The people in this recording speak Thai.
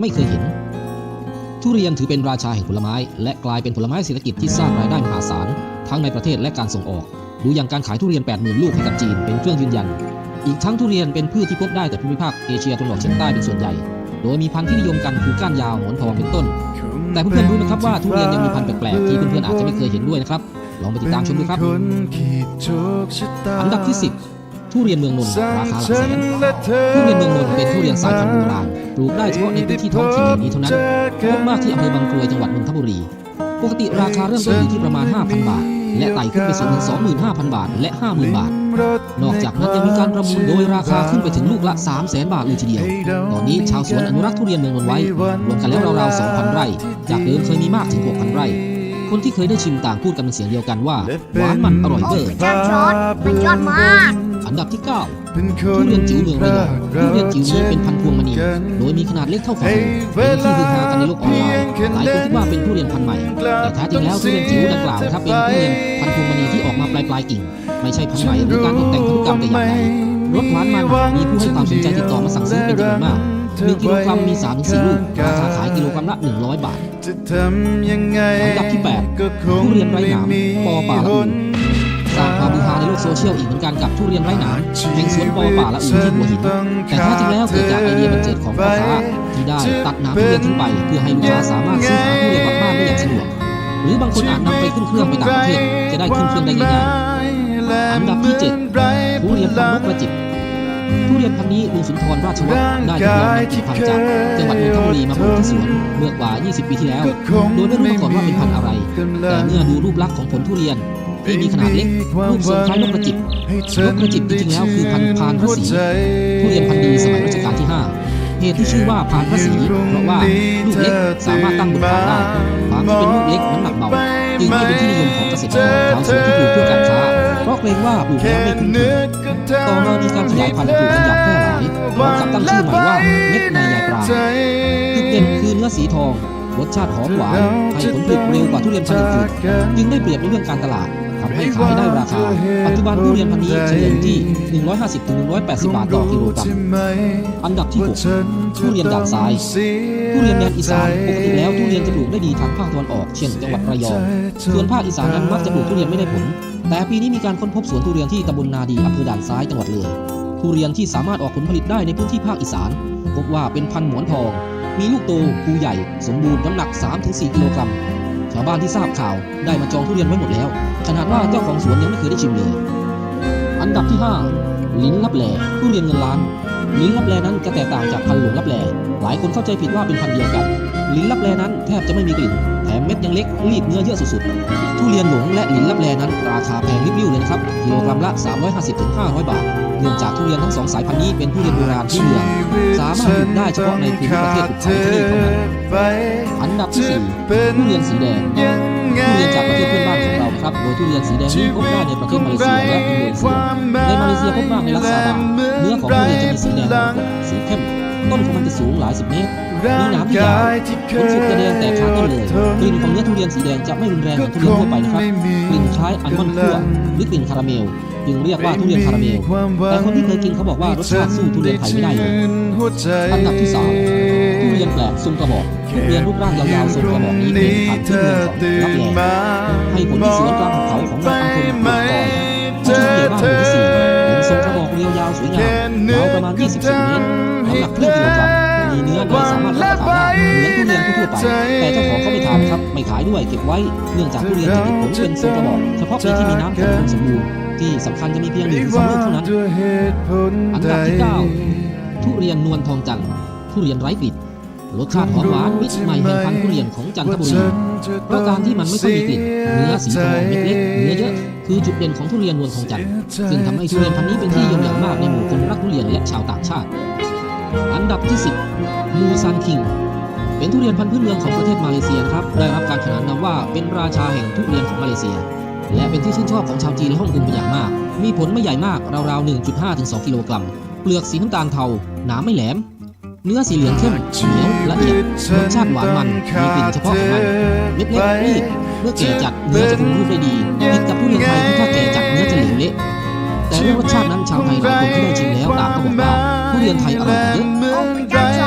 ไม่เคยเห็น ทุเรียนถือเป็นราชาแห่งผลไม้ และกลายเป็นผลไม้เศรษฐกิจที่สร้างรายได้มหาศาล ทั้งในประเทศและการส่งออก ดูอย่างการขายทุเรียน 80,000 ลูกให้กับจีนเป็นเครื่องยืนยัน อีกทั้งทุเรียนเป็นพืชที่พบได้แต่ภูมิภาคเอเชียตะวันออกเฉียงใต้เป็นส่วนใหญ่ โดยมีพันธุ์ที่นิยมกันคือก้านยาวหมอนทองเป็นต้น แต่เพื่อนๆรู้ไหมครับว่าทุเรียนยังมีพันธุ์แปลกๆที่เพื่อนๆอาจจะไม่เคยเห็นด้วยนะครับ ลองไปติดตามชมดูครับ อันดับที่ 10ทุเรียนเมืองนนท์ราคาหลักแสนทุเรียนเมืองนนท์เป็นทุเรียนสายพันธุ์โบราณป ลูกได้เฉพาะในพื้นที่ท้องถิ่นแห่งนี้เท่านั้นพบมากที่อำเภอบางกรวยจังหวัดนนทบุรี ปกติราคาเริ่มต้นอยู่ที่ประมาณ 5,000 บาท และไต่ขึ้นไปสูงถึง 25,000 บาท และ 50,000 บาท นอกจากนั้นยังมีการประมูลโดยราคาขึ้นไปถึงลูกละ 300,000 บาทเลยทีเดียว ตอนนี้ชาวสวนอนุรักษ์ทุเรียนเมืองนนท์ไว้รวมกันแล้วราวๆ 2,000 ไร่ จากเดิมเคยมีมากถึง 6,000 ไร่คนที่เคยได้ชิมต่างพูดกันเป็นเสียงเดียวกันว่า หวานมันอร่อยเวอร์เจ้าจอดมันยอดมาก อันดับที่ 9 ทุเรียนจิ๋วเมืองระยองทุเรียนจิ๋วนี้เป็นพันธุ์พวงมณีโดยมีขนาดเล็กเท่าฝ่ามือเป็นที่ฮือฮากันในโลกออนไลน์หลายคนคิดว่าเป็นทุเรียนพันธุ์ใหม่ แต่แท้จริงแล้วทุเรียนจิ๋วดังกล่าวนะครับเป็นทุเรียนพันธุ์พวงมณีที่ออกมาปลายปลายๆกิ่ง ไม่ใช่พันธุ์ใหม่หรือการตกแต่งพันธุกรรมแต่อย่างใดรสหวานมันมีผู้ให้ความสนใจติดต่อมาสั่งซื้อเป็นจำนวนมากหนึ่งกิโลกรัมมี3-4ลูกราคาขายกิโลกรัมละ100บาทจะทำยังไงอันดับที่แปดก็คงทุเรียนไร้หนามไม่มีปอป่าละอูหน สร้างความฮือฮาในโลกโซเชียลอีกเหมือนกันกับทุเรียนไร้หนามแห่งสวนปอป่าละอูที่หัวหิน แต่แท้จริงแล้วเกิดจากไอเดียบันเจิดของพ่อค้าที่ได้ตัดหนามทุเรียนทิ้งไป เพื่อให้ลูกค้าสามารถซื้อหาทุเรียนกลับบ้านได้อย่างสะดวก หรือบางคนอาจนำไปขึ้นเครื่องไปต่างประเทศจะได้ขึ้นเครื่องได้ง่ายๆอันดับที่เจ็ดทุเรียนพันนกกระจิบทุเรียนพันนี้ลุงสุนทรราชวัฒน์ได้ทุเรียนมากี่พันจากจังหวัดนนทบุรีมาปลูกที่สวนเมื่อกว่า 20 ปีที่แล้ว โดยไม่รู้มาก่อนว่าเป็นพันธุ์อะไร แต่เมื่อดูรูปลักษณ์ของผลทุเรียน ที่มีขนาดเล็กรูปทรงคล้ายนกกระจิบนกกระจิบจริงๆแล้วคือพันธุ์พานพระศรีทุเรียนพันธุ์ดีสมัยรัชกาลที่ 5 เหตุที่ชื่อว่าพานพระศรีเพราะว่าลูกเล็กสามารถตั้งบนพานได้ความที่เป็นลูกเล็กน้ำหนักเบาจึงไม่เป็นที่นิยมของเกษตรกรชาวสวนที่ปลูกเพื่อการค้าเพราะเกรงว่าปลูกแล้วไม่คุ้มทุนต่อมามีการขยายพันธุ์ปลูกกันอย่างแพร่หลายพร้อมกับตั้งชื่อใหม่ว่าเม็ดในยายปรางจุดเด่นคือเนื้อสีทองรสชาติหอมหวานให้ผลผลิตเร็วกว่าทุเรียนพันธุ์อื่นจึงได้เปรียบในเรื่องการตลาด ทำให้ขายได้ราคา ปัจจุบันทุเรียนพันธุ์นี้เฉลี่ยที่ 150-180 บาทต่อกิโลกรัม อันดับที่ 6 ทุเรียนด่านซ้าย ทุเรียนแดนอีสานปกติแล้วทุเรียนจะปลูกได้ดีทางภาคตะวันออก เช่นจังหวัดระยอง ส่วนภาคอีสานนั้นมักจะปลูกทุเรียนไม่ได้ผล แต่ปีนี้มีการค้นพบสวนทุเรียนที่ตำบลนาดีอำเภอด่านซ้ายจังหวัดเลย ทุเรียนที่สามารถออกผลผลิตได้ในพื้นที่ภาคอีสาน พบว่าเป็นพันธุ์หมอนทอง มีลูกโตภูใหญ่ สมบูรณ์น้ำหนัก 3-4 กิโลกรัมาวบ้านที่ทราบข่าวได้มาจองทุเรียนไว้หมดแล้ว ขนาดว่าเจ้าของสวนยังไม่เคยได้ชิมเลย อันดับที่ 5 ลิ้นลับแหล่ทุเรียนเงินล้าน ลิ้นลับแลนั้นจะแตกต่างจากพันหลวงลับแลหลายคนเข้าใจผิดว่าเป็นพันเดียวกัน ลิ้นลับแลนั้นแทบจะไม่มีกลิ่น แถมเม็ดยังเล็กรีดเนื้อเยอะสุดๆ ทุเรียนหลงและลิ้นลับแลนั้น ราคาแพงริบลิ่วเลยนะครับ กิโลกรัมละ 350-500 บาท เนื่องจากทุเรียนทั้งสองสายพันธุ์นี้เป็นทุเรียนโบราณที่เมืองสามารถปลูกได้เฉพาะในภูมิประเทศภูเขาที่นี่เท่านั้นอันดับที่สี่ทุเรียนสีแดง ทุเรียนจากประเทศเพื่อนบ้านของเราครับโดยทุเรียนสีแดงนี้พบได้ในประเทศมาเลเซียและอินโดนีเซียในมาเลเซียพบมากในลักษณะเนื้อของทุเรียนจะมีสีแดงสีเข้มต้นของมันจะสูงหลายสิบเมตรมีหนามที่ยาวผลสุกจะแดงแตกขาต้นเลยกลิ่นของเนื้อทุเรียนสีแดงจะไม่รุนแรงเหมือนทุเรียนทั่วไปนะครับกลิ่นคล้ายอัลมอนด์คั่วหรือกลิ่นคาราเมลจึงเรียกว่าทุเรียนคาราเมลแต่คนที่เคยกินเขาบอกว่ารสชาติสู้ทุเรียนไทยไม่ได้เลยอันดับที่สาม ทุเรียนแปลกทรงกระบอกทุเรียนรูปร่างยาวๆทรงกระบอกนี้เป็นพันธุ์ที่เมืองของรับแลให้ผลที่สวนกลางภูเขาของนายอัมพลปลูกก่อนผู้ช่วยใหญ่บ้านหมู่ที่สี่เป็นทรงกระบอกเรียวยาวสวยงามยาวประมาณ 20เซนติเมตรน้ำหนักครึ่งกิโลกรัมมีเนื้อในสามารถรับประทานได้เหมือนทุเรียนทั่วๆไป แต่เจ้าของเขาไม่ทานครับไม่ขายด้วยเก็บไว้เนื่องจากทุเรียนจะติดผลเป็นทรงกระบอกเฉพาะปีที่มีน้ำแข็งอุดมสมบูรณ์ที่สำคัญจะมีเพียงหนึ่งถึงสองลูกเท่านั้นอันดับที่9ทุเรียนนวลทองจันทร์ทุเรียนไร้กลิ่น รสชาติหอมหวานมิตรใหม่แห่งพันธุ์ทุเรียนของจันทบุรีเพราะการที่มันไม่ค่อยมีกลิ่นเนื้อสีทองเม็ดเล็กเนื้อเยอะคือจุดเด่นของทุเรียนนวลทองจันทร์ซึ่งทำให้ทุเรียนพันธุ์นี้เป็นที่ยมอย่างมากในหมู่คนรักทุเรียนและชาวต่างชาติ อันดับที่ 10 มูซันคิง เป็นทุเรียนพันธุ์พื้นเมืองของประเทศมาเลเซียนะครับได้รับการขนานนามว่าเป็นราชาแห่งทุเรียนของมาเลเซีย และเป็นที่ชื่นชอบของชาวจีนและฮ่องกงเป็นอย่างมาก มีผลไม่ใหญ่มากราวๆ 1.5 ถึง 2 กิโลกรัม เปลือกสีน้ำตาลเทา หนาไม่แหลม เนื้อสีเหลืองเข้มเหนียวละเอียดรสชาติหวานมันมีกลิ่นเฉพาะของมันเม็ดเล็กรีบเมื่อแก่จัดเนื้อจะคงรูปได้ดีผิดกับทุเรียนไทยที่ถ้าแก่จัดเนื้อจะเหลวเละแต่เรื่องรสชาตินั้นชาวไทยหลายคนที่ได้ชิมแล้วต่างก็บอกว่าทุเรียนไทยอร่อยกว่าเยอะ